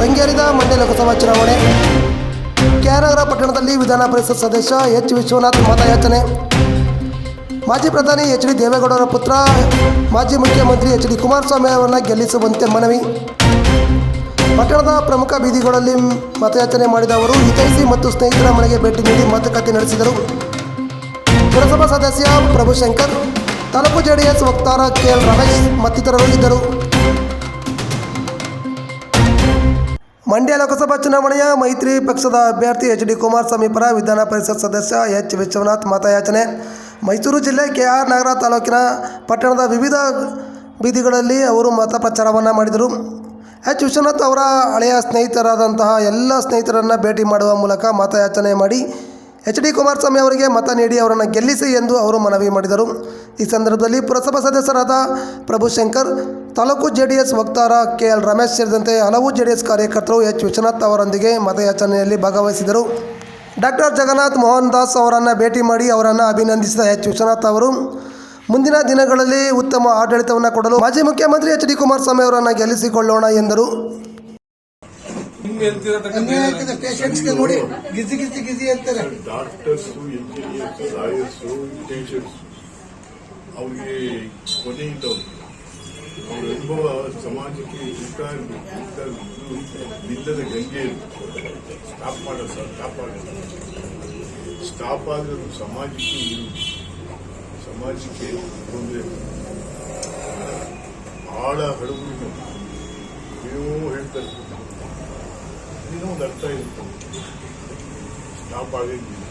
ರಂಗೇರಿದ ಮಂಡ್ಯ ಲೋಕಸಭಾ ಚುನಾವಣೆ. ಕೆಆರ್ನಗರ ಪಟ್ಟಣದಲ್ಲಿ ವಿಧಾನ ಪರಿಷತ್ ಸದಸ್ಯ ಎಚ್ ವಿಶ್ವನಾಥ್ ಮತಯಾಚನೆ. ಮಾಜಿ ಪ್ರಧಾನಿ ಎಚ್ ಡಿ ದೇವೇಗೌಡರ ಪುತ್ರ, ಮಾಜಿ ಮುಖ್ಯಮಂತ್ರಿ ಎಚ್ ಡಿ ಕುಮಾರಸ್ವಾಮಿ ಅವರನ್ನು ಗೆಲ್ಲಿಸುವಂತೆ ಮನವಿ. ಪಟ್ಟಣದ ಪ್ರಮುಖ ಬೀದಿಗಳಲ್ಲಿ ಮತಯಾಚನೆ ಮಾಡಿದ ಅವರು ಹಿತೈಸಿ ಮತ್ತು ಸ್ನೇಹಿತರ ಮನೆಗೆ ಭೇಟಿ ನೀಡಿ ಮಾತುಕತೆ ನಡೆಸಿದರು. ಪುರಸಭಾ ಸದಸ್ಯ ಪ್ರಭುಶಂಕರ್ ತಾಲೂಕು ಜೆಡಿಎಸ್ ವಕ್ತಾರ ಕೆಎಲ್ ರಮೇಶ್ ಮತ್ತಿತರರು ಇದ್ದರು. ಮಂಡ್ಯ ಲೋಕಸಭಾ ಚುನಾವಣೆಯ ಮೈತ್ರಿ ಪಕ್ಷದ ಅಭ್ಯರ್ಥಿ ಎಚ್ ಡಿ ಕುಮಾರಸ್ವಾಮಿ ಪರ ವಿಧಾನ ಪರಿಷತ್ ಸದಸ್ಯ ಎಚ್ ವಿಶ್ವನಾಥ್ ಮತಯಾಚನೆ. ಮೈಸೂರು ಜಿಲ್ಲೆ ಕೆ ಆರ್ ನಗರ ತಾಲೂಕಿನ ಪಟ್ಟಣದ ವಿವಿಧ ಬೀದಿಗಳಲ್ಲಿ ಅವರು ಮತ ಪ್ರಚಾರವನ್ನು ಮಾಡಿದರು. ಎಚ್ ವಿಶ್ವನಾಥ್ ಅವರ ಹಳೆಯ ಸ್ನೇಹಿತರಾದಂತಹ ಎಲ್ಲ ಸ್ನೇಹಿತರನ್ನು ಭೇಟಿ ಮಾಡುವ ಮೂಲಕ ಮತಯಾಚನೆ ಮಾಡಿ ಎಚ್ ಡಿ ಕುಮಾರಸ್ವಾಮಿ ಅವರಿಗೆ ಮತ ನೀಡಿ ಅವರನ್ನು ಗೆಲ್ಲಿಸಿ ಎಂದು ಅವರು ಮನವಿ ಮಾಡಿದರು. ಈ ಸಂದರ್ಭದಲ್ಲಿ ಪುರಸಭಾ ಸದಸ್ಯರಾದ Prabhushankar taluk J D S ವಕ್ತಾರ ಕೆ ಎಲ್ ರಮೇಶ್ ಸೇರಿದಂತೆ ಹಲವು ಜೆ ಡಿ ಎಸ್ ಕಾರ್ಯಕರ್ತರು ಎಚ್. ವಿಶ್ವನಾಥ್ ಅವರೊಂದಿಗೆ ಮತಯಾಚನೆಯಲ್ಲಿ ಭಾಗವಹಿಸಿದರು. ಡಾಕ್ಟರ್ ಜಗನ್ನಾಥ್ ಮೋಹನ್ ದಾಸ್ ಅವರನ್ನು ಭೇಟಿ ಮಾಡಿ ಅವರನ್ನು ಅಭಿನಂದಿಸಿದ ಎಚ್. ವಿಶ್ವನಾಥ್ ಅವರು, ಮುಂದಿನ ದಿನಗಳಲ್ಲಿ ಉತ್ತಮ ಆಡಳಿತವನ್ನು ಕೊಡಲು ಮಾಜಿ ಮುಖ್ಯಮಂತ್ರಿ ಎಚ್. ಡಿ. ಕುಮಾರಸ್ವಾಮಿ ಅವರನ್ನು ಗೆಲ್ಲಿಸಿಕೊಳ್ಳೋಣ ಎಂದರು. ಅವ್ರಿಗೆ ಕೊನೆಯಿಂದ ಅವ್ರ ಅನುಭವ ಸಮಾಜಕ್ಕೆ ಇರ್ತಾ ಇರ್ಬೇಕು ಇರ್ಬೇಕು. ನಿಲ್ಲದ ಗಂಗೆ ಸ್ಟಾಪ್ ಮಾಡೋ ಸರ್ ಸ್ಟಾಪ್ ಆಗೋದು ಸ್ಟಾಪ್ ಆದ್ರೆ ಅದು ಸಮಾಜಕ್ಕೆ? ಸಮಾಜಕ್ಕೆ ತೊಂದರೆ. ಆಳ ಹಡಗುಗಳು ಏನೋ ಹೇಳ್ತಾರೆ. ಏನೋ ಒಂದು ಅರ್ಥ ಇರುತ್ತೆ. ಸ್ಟಾಪ್ ಆಗಂಗಿಲ್ಲ